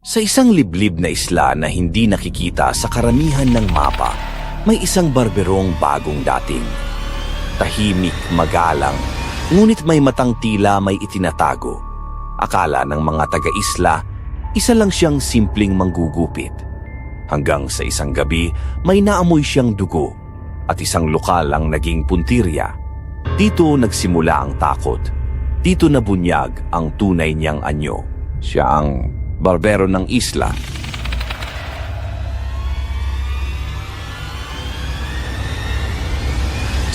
Sa isang liblib na isla na hindi nakikita sa karamihan ng mapa, may isang barberong bagong dating. Tahimik, magalang, ngunit may matang tila may itinatago. Akala ng mga taga-isla, isa lang siyang simpleng manggugupit. Hanggang sa isang gabi, may naamoy siyang dugo at isang lokal ang naging puntirya. Dito nagsimula ang takot. Dito nabunyag ang tunay niyang anyo. Siya ang barbero ng isla.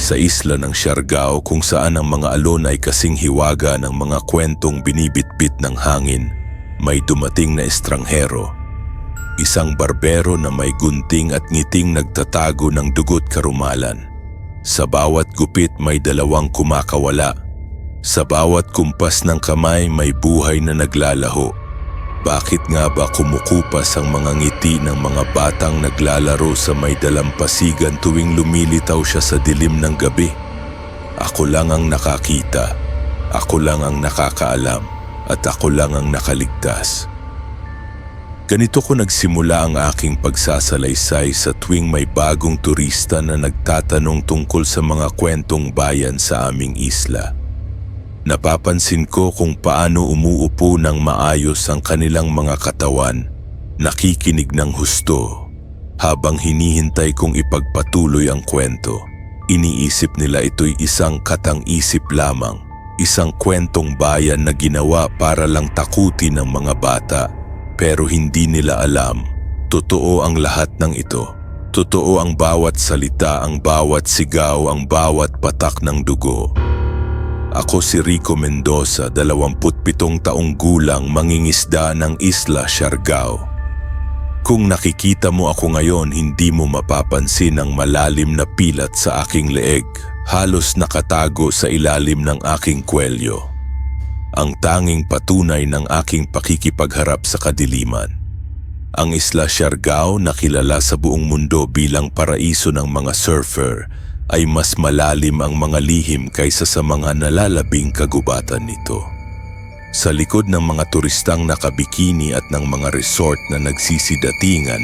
Sa isla ng Siargao kung saan ang mga alon ay kasing hiwaga ng mga kwentong binibitbit ng hangin, may dumating na estranghero. Isang barbero na may gunting at ngiting nagtatago ng dugot karumalan. Sa bawat gupit may dalawang kumakawala. Sa bawat kumpas ng kamay may buhay na naglalaho. Bakit nga ba kumukupas ang mga ngiti ng mga batang naglalaro sa may dalampasigan tuwing lumilitaw siya sa dilim ng gabi? Ako lang ang nakakita, ako lang ang nakakaalam, at ako lang ang nakaligtas. Ganito ko nagsimula ang aking pagsasalaysay sa tuwing may bagong turista na nagtatanong tungkol sa mga kwentong bayan sa aming isla. Napapansin ko kung paano umuupo ng maayos ang kanilang mga katawan, nakikinig ng husto. Habang hinihintay kong ipagpatuloy ang kwento, iniisip nila ito'y isang katang-isip lamang, isang kwentong bayan na ginawa para lang takutin ng mga bata. Pero hindi nila alam, totoo ang lahat ng ito. Totoo ang bawat salita, ang bawat sigaw, ang bawat patak ng dugo. Ako si Rico Mendoza, 27 taong gulang mangingisda ng Isla Siargao. Kung nakikita mo ako ngayon, hindi mo mapapansin ang malalim na pilat sa aking leeg, halos nakatago sa ilalim ng aking kwelyo. Ang tanging patunay ng aking pakikipagharap sa kadiliman. Ang Isla Siargao na kilala sa buong mundo bilang paraiso ng mga surfer ay mas malalim ang mga lihim kaysa sa mga nalalabing kagubatan nito. Sa likod ng mga turistang nakabikini at ng mga resort na nagsisidatingan,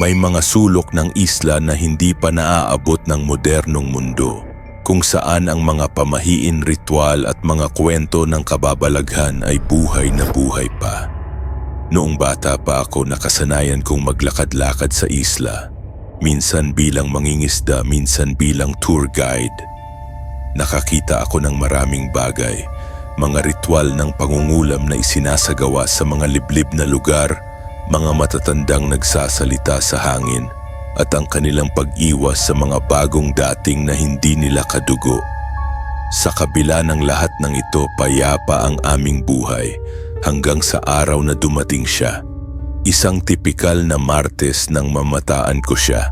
may mga sulok ng isla na hindi pa naaabot ng modernong mundo, kung saan ang mga pamahiin ritual at mga kwento ng kababalaghan ay buhay na buhay pa. Noong bata pa ako nakasanayan kong maglakad-lakad sa isla, minsan bilang mangingisda, minsan bilang tour guide. Nakakita ako ng maraming bagay, mga ritual ng pangungulam na isinasagawa sa mga liblib na lugar, mga matatandang nagsasalita sa hangin, at ang kanilang pag-iwas sa mga bagong dating na hindi nila kadugo. Sa kabila ng lahat ng ito, payapa ang aming buhay hanggang sa araw na dumating siya. Isang tipikal na Martes nang mamataan ko siya.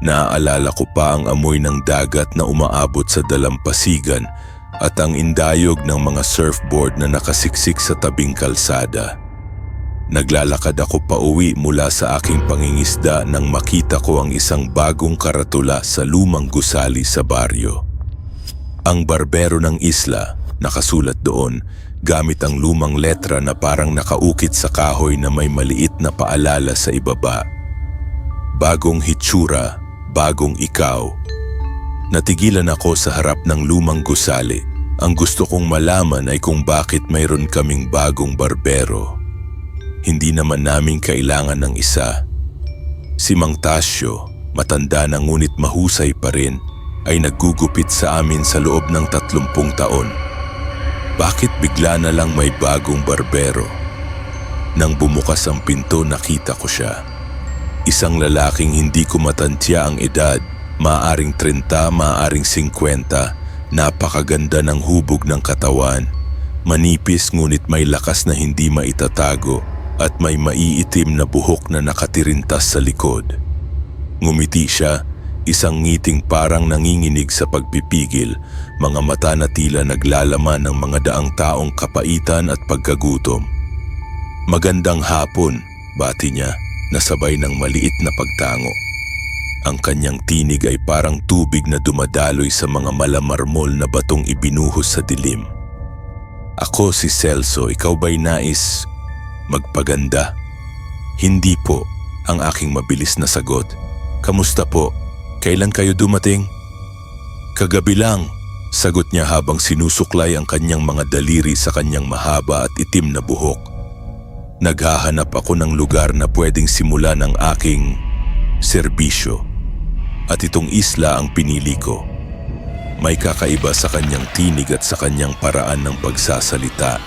Naaalala ko pa ang amoy ng dagat na umaabot sa dalampasigan at ang indayog ng mga surfboard na nakasiksik sa tabing kalsada. Naglalakad ako pa uwi mula sa aking pangingisda nang makita ko ang isang bagong karatula sa lumang gusali sa baryo. Ang barbero ng isla, nakasulat doon, gamit ang lumang letra na parang nakaukit sa kahoy na may maliit na paalala sa ibaba. Bagong hitsura, bagong ikaw. Natigilan ako sa harap ng lumang gusali. Ang gusto kong malaman ay kung bakit mayroon kaming bagong barbero. Hindi naman namin kailangan ng isa. Si Mang Tasyo, matanda na ngunit mahusay pa rin, ay naggugupit sa amin sa loob ng tatlumpung taon. Bakit bigla na lang may bagong barbero? Nang bumukas ang pinto nakita ko siya. Isang lalaking hindi ko matantya ang edad, maaring 30, maaring 50, napakaganda ng hubog ng katawan, manipis ngunit may lakas na hindi maitatago at may maiitim na buhok na nakatirintas sa likod. Ngumiti siya, isang ngiting parang nanginginig sa pagpipigil, mga mata na tila naglalaman ng mga daang taong kapaitan at pagkagutom. Magandang hapon, bati niya, nasabay ng maliit na pagtango. Ang kanyang tinig ay parang tubig na dumadaloy sa mga malamarmol na batong ibinuhos sa dilim. Ako si Celso, ikaw ba'y nais magpaganda? Hindi po, ang aking mabilis na sagot. Kamusta po? Kailan kayo dumating? Kagabi lang, sagot niya habang sinusuklay ang kanyang mga daliri sa kanyang mahaba at itim na buhok. Naghahanap ako ng lugar na pwedeng simulan ang aking serbisyo. At itong isla ang pinili ko. May kakaiba sa kanyang tinig at sa kanyang paraan ng pagsasalita.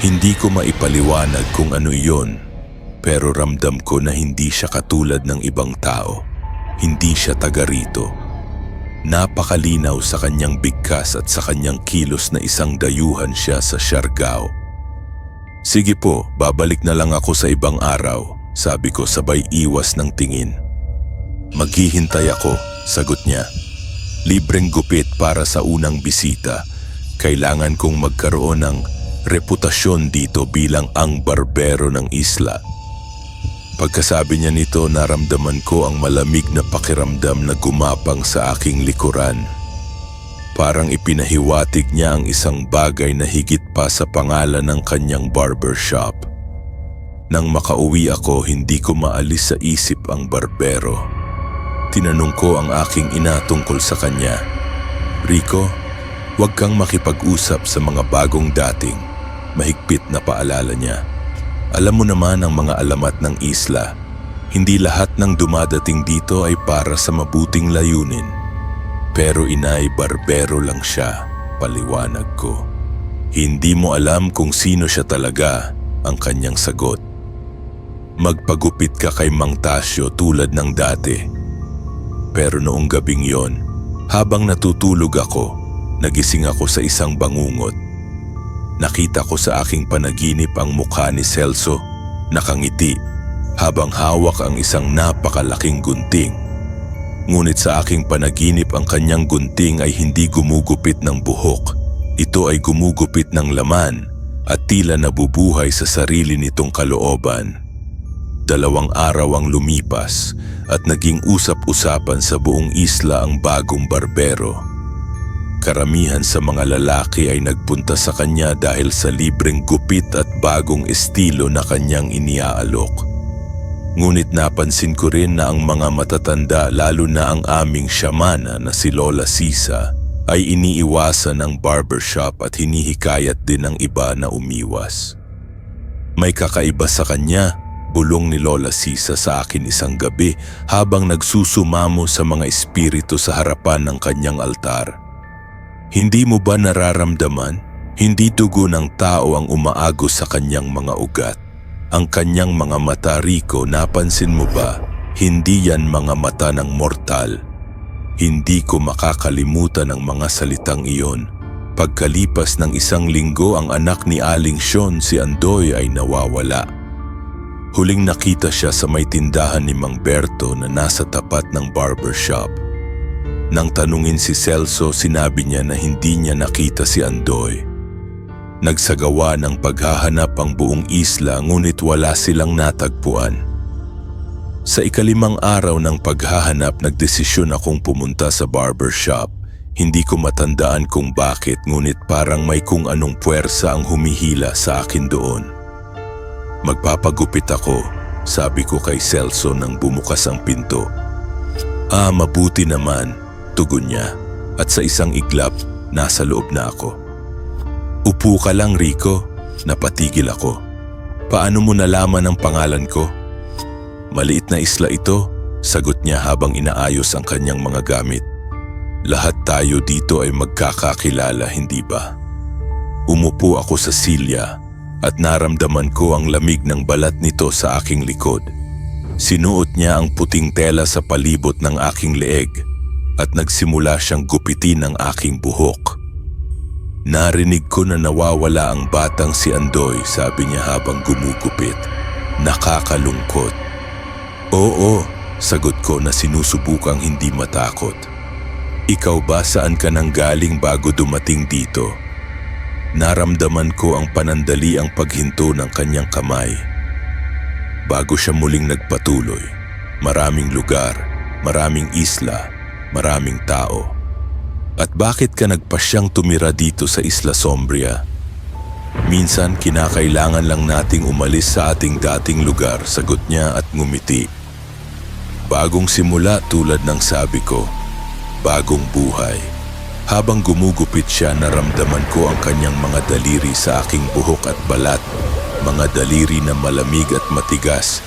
Hindi ko maipaliwanag kung ano iyon, pero ramdam ko na hindi siya katulad ng ibang tao. Hindi siya taga rito. Napakalinaw sa kanyang bigkas at sa kanyang kilos na isang dayuhan siya sa Siargao. Sige po, babalik na lang ako sa ibang araw, sabi ko sabay iwas ng tingin. Maghihintay ako, sagot niya. Libreng gupit para sa unang bisita. Kailangan kong magkaroon ng reputasyon dito bilang ang barbero ng isla. Pagkasabi niya nito, naramdaman ko ang malamig na pakiramdam na gumapang sa aking likuran. Parang ipinahiwatig niya ang isang bagay na higit pa sa pangalan ng kanyang barbershop. Nang makauwi ako, hindi ko maalis sa isip ang barbero. Tinanong ko ang aking ina tungkol sa kanya. Rico, huwag kang makipag-usap sa mga bagong dating. Mahigpit na paalala niya. Alam mo naman ang mga alamat ng isla. Hindi lahat ng dumadating dito ay para sa mabuting layunin. Pero inay barbero lang siya, paliwanag ko. Hindi mo alam kung sino siya talaga, ang kanyang sagot. Magpagupit ka kay Mang Tasyo tulad ng dati. Pero noong gabing yon, habang natutulog ako, nagising ako sa isang bangungot. Nakita ko sa aking panaginip ang mukha ni Celso, nakangiti, habang hawak ang isang napakalaking gunting. Ngunit sa aking panaginip ang kanyang gunting ay hindi gumugupit ng buhok. Ito ay gumugupit ng laman at tila nabubuhay sa sarili nitong kalooban. Dalawang araw ang lumipas at naging usap-usapan sa buong isla ang bagong barbero. Karamihan sa mga lalaki ay nagpunta sa kanya dahil sa libreng gupit at bagong estilo na kanyang iniaalok. Ngunit napansin ko rin na ang mga matatanda lalo na ang aming siyamana na si Lola Sisa ay iniiwasan ang barbershop at hinihikayat din ng iba na umiwas. May kakaiba sa kanya, bulong ni Lola Sisa sa akin isang gabi habang nagsusumamo sa mga espiritu sa harapan ng kanyang altar. Hindi mo ba nararamdaman? Hindi dugo ng tao ang umaagos sa kanyang mga ugat. Ang kanyang mga mata, Rico, napansin mo ba? Hindi yan mga mata ng mortal. Hindi ko makakalimutan ang mga salitang iyon. Pagkalipas ng isang linggo, ang anak ni Aling Sean, si Andoy, ay nawawala. Huling nakita siya sa may tindahan ni Mang Berto na nasa tapat ng barbershop. Nang tanungin si Celso, sinabi niya na hindi niya nakita si Andoy. Nagsagawa ng paghahanap ang buong isla ngunit wala silang natagpuan. Sa ikalimang araw ng paghahanap, nagdesisyon akong pumunta sa barbershop. Hindi ko matandaan kung bakit ngunit parang may kung anong puwersa ang humihila sa akin doon. Magpapagupit ako, sabi ko kay Celso nang bumukas ang pinto. Ah, mabuti naman, tugon niya at sa isang iglap, nasa loob na ako. Upo ka lang Rico, napatigil ako. Paano mo nalaman ang pangalan ko? Maliit na isla ito, sagot niya habang inaayos ang kanyang mga gamit. Lahat tayo dito ay magkakakilala, hindi ba? Umupo ako sa silya at naramdaman ko ang lamig ng balat nito sa aking likod. Sinuot niya ang puting tela sa palibot ng aking leeg at nagsimula siyang gupitin ang aking buhok. Narinig ko na nawawala ang batang si Andoy, sabi niya habang gumugupit. Nakakalungkot. Oo, sagot ko na sinusubukang hindi matakot. Ikaw ba saan ka nang galing bago dumating dito? Naramdaman ko ang panandali ang paghinto ng kanyang kamay. Bago siya muling nagpatuloy, maraming lugar, maraming isla, maraming tao. At bakit ka nagpasyang tumira dito sa Isla Sombria? Minsan kinakailangan lang nating umalis sa ating dating lugar, sagot niya at ngumiti. Bagong simula tulad ng sabi ko, bagong buhay. Habang gumugupit siya, naramdaman ko ang kanyang mga daliri sa aking buhok at balat. Mga daliri na malamig at matigas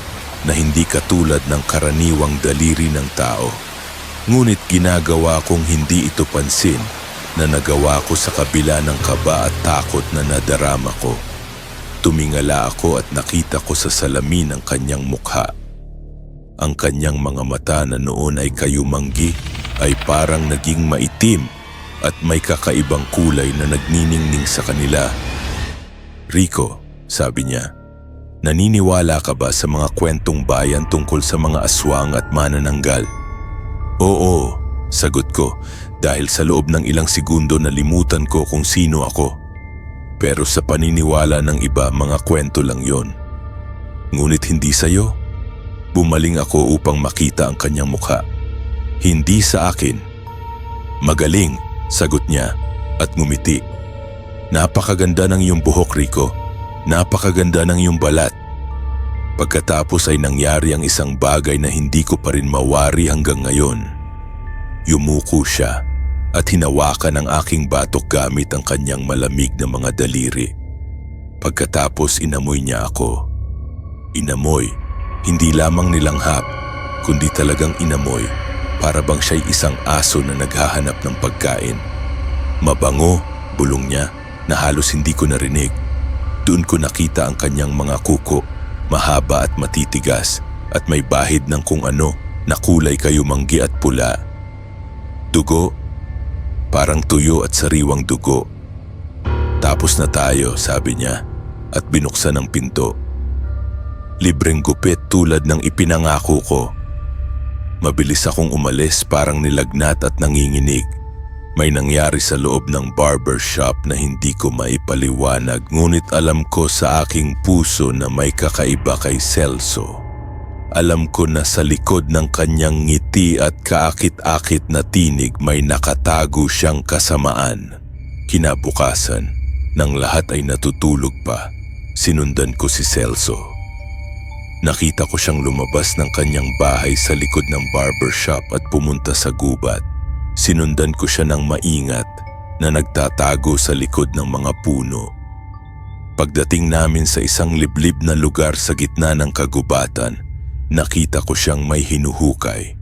na hindi katulad ng karaniwang daliri ng tao. Ngunit ginagawa kong hindi ito pansin na nagawa ko sa kabila ng kaba at takot na nadarama ko. Tumingala ako at nakita ko sa salamin ang kanyang mukha. Ang kanyang mga mata na noon ay kayumanggi ay parang naging maitim at may kakaibang kulay na nagniningning sa kanila. Rico, sabi niya, naniniwala ka ba sa mga kwentong bayan tungkol sa mga aswang at manananggal? Oo, sagot ko dahil sa loob ng ilang segundo nalimutan ko kung sino ako. Pero sa paniniwala ng iba, mga kwento lang yon. Ngunit hindi sa'yo. Bumaling ako upang makita ang kanyang mukha. Hindi sa akin. Magaling, sagot niya at ngumiti. Napakaganda ng iyong buhok, Rico. Napakaganda ng iyong balat. Pagkatapos ay nangyari ang isang bagay na hindi ko pa rin mawari hanggang ngayon. Yumuko siya at hinawakan ang aking batok gamit ang kanyang malamig na mga daliri. Pagkatapos inamoy niya ako. Inamoy, hindi lamang nilanghap, kundi talagang inamoy para bang siya'y isang aso na naghahanap ng pagkain. Mabango, bulong niya, na halos hindi ko narinig. Doon ko nakita ang kanyang mga kuko, mahaba at matitigas, at may bahid ng kung ano na kulay kayumanggi at pula. Dugo, parang tuyo at sariwang dugo. Tapos na tayo, sabi niya, at binuksan ang pinto. Libreng gupit tulad ng ipinangako ko. Mabilis akong umalis parang nilagnat at nanginginig. May nangyari sa loob ng barber shop na hindi ko maipaliwanag ngunit alam ko sa aking puso na may kakaiba kay Celso. Alam ko na sa likod ng kanyang ngiti at kaakit-akit na tinig may nakatago siyang kasamaan. Kinabukasan, nang lahat ay natutulog pa, sinundan ko si Celso. Nakita ko siyang lumabas ng kanyang bahay sa likod ng barbershop at pumunta sa gubat. Sinundan ko siya ng maingat na nagtatago sa likod ng mga puno. Pagdating namin sa isang liblib na lugar sa gitna ng kagubatan, nakita ko siyang may hinuhukay.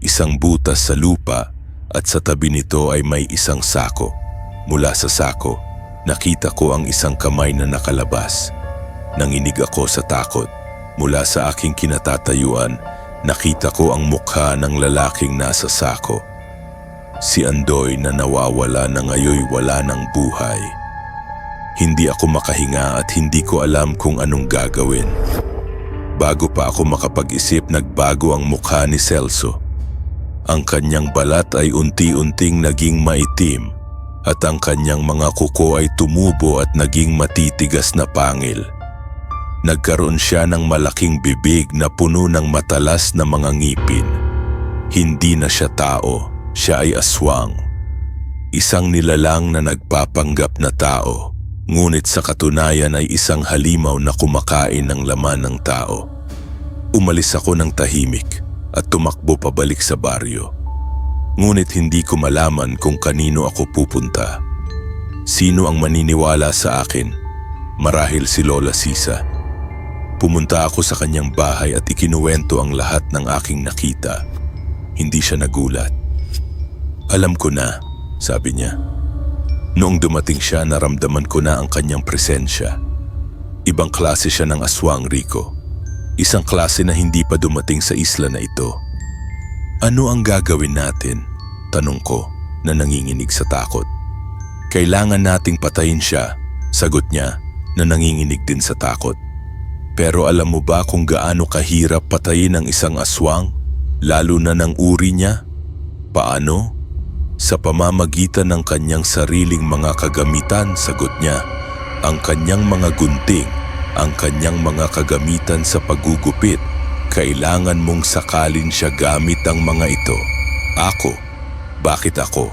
Isang butas sa lupa at sa tabi nito ay may isang sako. Mula sa sako, nakita ko ang isang kamay na nakalabas. Nanginig ako sa takot. Mula sa aking kinatatayuan, nakita ko ang mukha ng lalaking nasa sako. Si Andoy na nawawala na ngayoy wala ng buhay. Hindi ako makahinga at hindi ko alam kung anong gagawin. Bago pa ako makapag-isip nagbago ang mukha ni Celso. Ang kanyang balat ay unti-unting naging maitim at ang kanyang mga kuko ay tumubo at naging matitigas na pangil. Nagkaroon siya ng malaking bibig na puno ng matalas na mga ngipin. Hindi na siya tao, siya ay aswang. Isang nilalang na nagpapanggap na tao, ngunit sa katunayan ay isang halimaw na kumakain ng laman ng tao. Umalis ako ng tahimik at tumakbo pabalik sa baryo. Ngunit hindi ko malaman kung kanino ako pupunta. Sino ang maniniwala sa akin? Marahil si Lola Sisa. Pumunta ako sa kanyang bahay at ikinuwento ang lahat ng aking nakita. Hindi siya nagulat. Alam ko na, sabi niya. Noong dumating siya, naramdaman ko na ang kanyang presensya. Ibang klase siya ng aswang, Rico. Isang klase na hindi pa dumating sa isla na ito. Ano ang gagawin natin? Tanong ko na nanginginig sa takot. Kailangan nating patayin siya, sagot niya na nanginginig din sa takot. Pero alam mo ba kung gaano kahirap patayin ang isang aswang? Lalo na ng uri niya? Paano? Sa pamamagitan ng kanyang sariling mga kagamitan, sagot niya. Ang kanyang mga gunting, ang kanyang mga kagamitan sa paggugupit, kailangan mong sakalin siya gamit ang mga ito. Ako, bakit ako?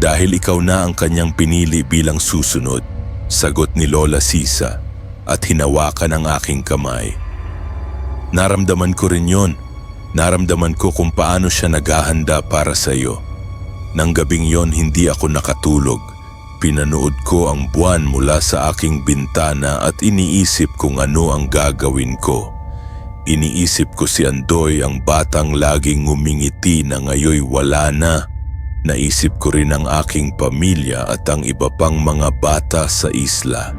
Dahil ikaw na ang kanyang pinili bilang susunod, Sagot ni Lola Sisa at hinawakan ang aking kamay. Naramdaman ko rin yon. Naramdaman ko kung paano siya naghahanda para sa iyo. Nang gabing yon hindi ako nakatulog. Pinanood ko ang buwan mula sa aking bintana at iniisip kung ano ang gagawin ko. Iniisip ko si Andoy ang batang laging ngumingiti na ngayoy wala na. Naisip ko rin ang aking pamilya at ang iba pang mga bata sa isla.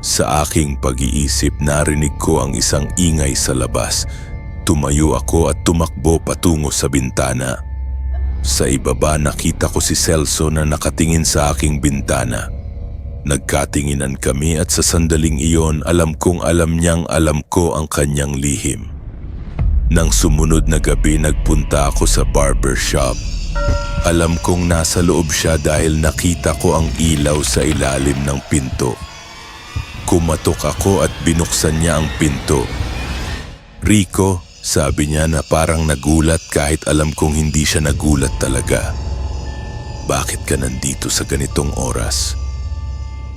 Sa aking pag-iisip narinig ko ang isang ingay sa labas. Tumayo ako at tumakbo patungo sa bintana. Sa ibaba nakita ko si Celso na nakatingin sa aking bintana. Nagkatinginan kami at sa sandaling iyon alam kong alam niyang alam ko ang kanyang lihim. Nang sumunod na gabi nagpunta ako sa barber shop. Alam kong nasa loob siya dahil nakita ko ang ilaw sa ilalim ng pinto. Kumatok ako at binuksan niya ang pinto. Rico, sabi niya na parang nagulat kahit alam kong hindi siya nagulat talaga. Bakit ka nandito sa ganitong oras?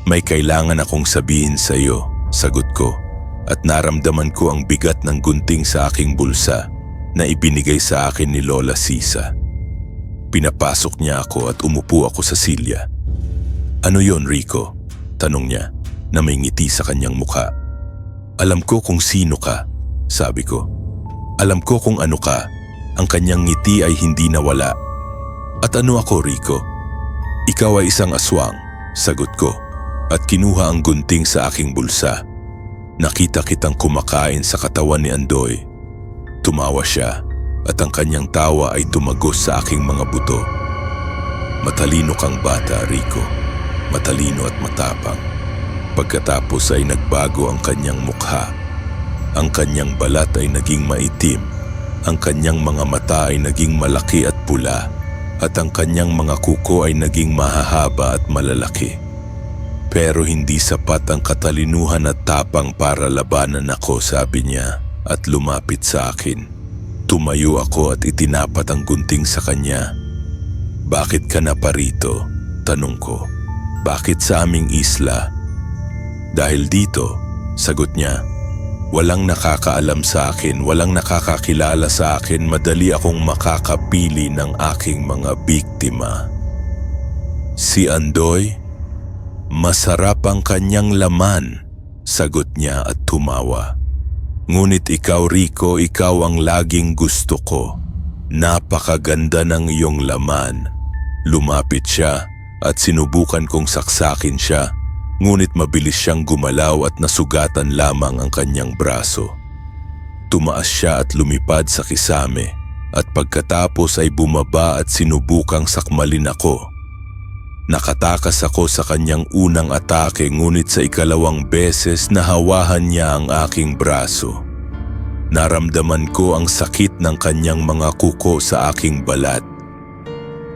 May kailangan akong sabihin sa iyo, sagot ko, at naramdaman ko ang bigat ng gunting sa aking bulsa na ibinigay sa akin ni Lola Sisa. Pinapasok niya ako at umupo ako sa silya. Ano yon Rico? Tanong niya na may ngiti sa kanyang mukha. Alam ko kung sino ka, sabi ko. Alam ko kung ano ka. Ang kanyang ngiti ay hindi nawala. At ano ako, Rico? Ikaw ay isang aswang, sagot ko. At kinuha ang gunting sa aking bulsa. Nakita kitang kumakain sa katawan ni Andoy. Tumawa siya at ang kanyang tawa ay tumagos sa aking mga buto. Matalino kang bata, Rico. Matalino at matapang. Pagkatapos ay nagbago ang kanyang mukha. Ang kanyang balat ay naging maitim. Ang kanyang mga mata ay naging malaki at pula. At ang kanyang mga kuko ay naging mahahaba at malalaki. Pero hindi sapat ang katalinuhan at tapang para labanan ako, sabi niya, at lumapit sa akin. Tumayo ako at itinapat ang gunting sa kanya. Bakit ka na parito? Tanong ko. Bakit sa aming isla? Dahil dito, sagot niya, walang nakakaalam sa akin, walang nakakakilala sa akin, madali akong makakapili ng aking mga biktima. Si Andoy, masarap ang kanyang laman, sagot niya at tumawa. Ngunit ikaw Rico, ikaw ang laging gusto ko. Napakaganda ng iyong laman. Lumapit siya at sinubukan kong saksakin siya. Ngunit mabilis siyang gumalaw at nasugatan lamang ang kanyang braso. Tumaas siya at lumipad sa kisame at pagkatapos ay bumaba at sinubukang sakmalin ako. Nakatakas ako sa kanyang unang atake ngunit sa ikalawang beses nahawahan niya ang aking braso. Naramdaman ko ang sakit ng kanyang mga kuko sa aking balat.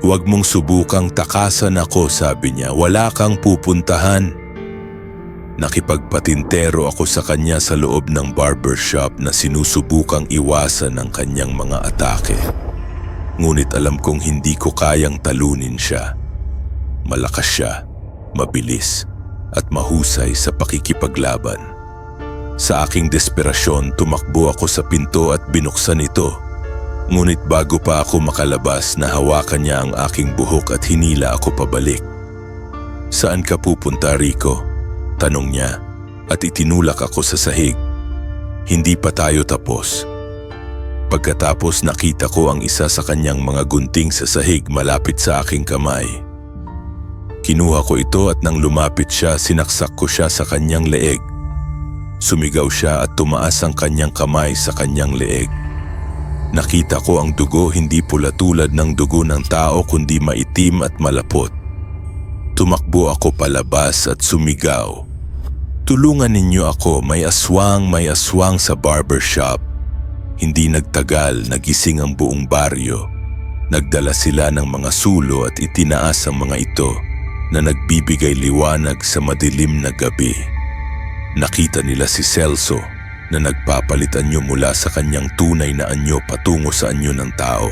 Huwag mong subukang takasan ako, sabi niya. Wala kang pupuntahan. Nakipagpatintero ako sa kanya sa loob ng barbershop na sinusubukang iwasan ang kanyang mga atake. Ngunit alam kong hindi ko kayang talunin siya. Malakas siya, mabilis, at mahusay sa pakikipaglaban. Sa aking desperasyon, tumakbo ako sa pinto at binuksan ito. Ngunit bago pa ako makalabas, nahawakan niya ang aking buhok at hinila ako pabalik. Saan ka pupunta, Rico? Tanong niya at itinulak ako sa sahig. Hindi pa tayo tapos. Pagkatapos nakita ko ang isa sa kanyang mga gunting sa sahig malapit sa aking kamay. Kinuha ko ito at nang lumapit siya, sinaksak ko siya sa kanyang leeg. Sumigaw siya at tumaas ang kanyang kamay sa kanyang leeg. Nakita ko ang dugo hindi pula tulad ng dugo ng tao kundi maitim at malapot. Tumakbo ako palabas at sumigaw. Tulungan ninyo ako, may aswang, may aswang sa barbershop. Hindi nagtagal, nagising ang buong baryo. Nagdala sila ng mga sulo at itinaas ang mga ito na nagbibigay liwanag sa madilim na gabi. Nakita nila si Celso na nagpapalit anyo mula sa kanyang tunay na anyo patungo sa anyo ng tao.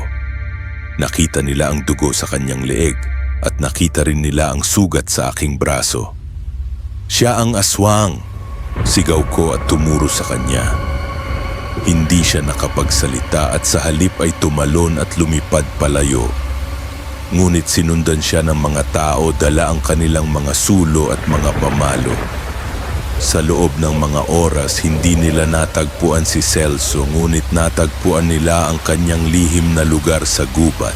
Nakita nila ang dugo sa kanyang leeg at nakita rin nila ang sugat sa aking braso. Siya ang aswang. Sigaw ko at tumuro sa kanya. Hindi siya nakapagsalita at sa halip ay tumalon at lumipad palayo. Ngunit sinundan siya ng mga tao dala ang kanilang mga sulo at mga pamalo. Sa loob ng mga oras, hindi nila natagpuan si Celso ngunit natagpuan nila ang kanyang lihim na lugar sa gubat,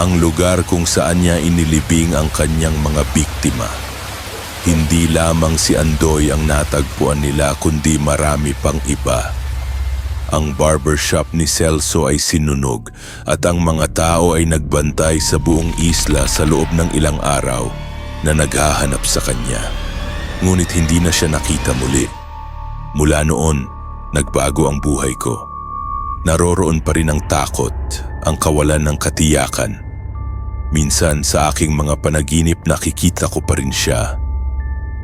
ang lugar kung saan niya inilibing ang kanyang mga biktima. Hindi lamang si Andoy ang natagpuan nila kundi marami pang iba. Ang barbershop ni Celso ay sinunog at ang mga tao ay nagbantay sa buong isla sa loob ng ilang araw na naghahanap sa kanya. Ngunit hindi na siya nakita muli. Mula noon, nagbago ang buhay ko. Naroroon pa rin ang takot, ang kawalan ng katiyakan. Minsan sa aking mga panaginip nakikita ko pa rin siya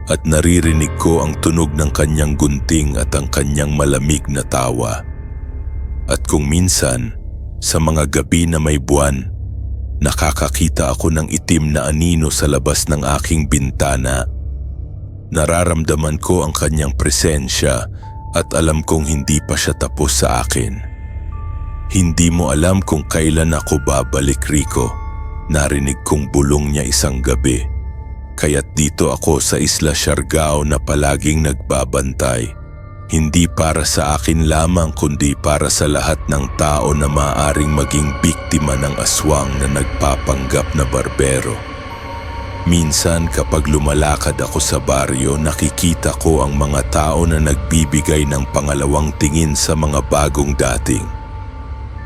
at naririnig ko ang tunog ng kanyang gunting at ang kanyang malamig na tawa. At kung minsan, sa mga gabi na may buwan, nakakakita ako ng itim na anino sa labas ng aking bintana. Nararamdaman ko ang kanyang presensya at alam kong hindi pa siya tapos sa akin. Hindi mo alam kung kailan ako babalik, Rico. Narinig kong bulong niya isang gabi. Dito ako sa Isla Siargao na palaging nagbabantay. Hindi para sa akin lamang kundi para sa lahat ng tao na maaring maging biktima ng aswang na nagpapanggap na barbero. Minsan kapag lumalakad ako sa baryo, nakikita ko ang mga tao na nagbibigay ng pangalawang tingin sa mga bagong dating.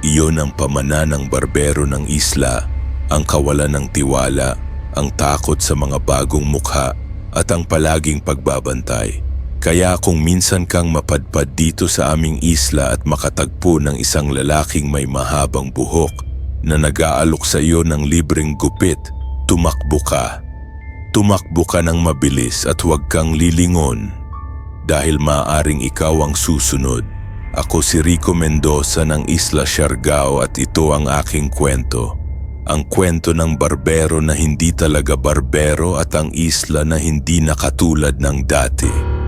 Iyon ang pamana ng barbero ng isla, ang kawalan ng tiwala, ang takot sa mga bagong mukha at ang palaging pagbabantay. Kaya kung minsan kang mapadpad dito sa aming isla at makatagpo ng isang lalaking may mahabang buhok na nag-aalok sa iyo ng libreng gupit, tumakbo ka. Tumakbo ka ng mabilis at huwag kang lilingon dahil maaring ikaw ang susunod. Ako si Rico Mendoza ng Isla Siargao at ito ang aking kwento. Ang kwento ng barbero na hindi talaga barbero at ang isla na hindi nakatulad ng dati.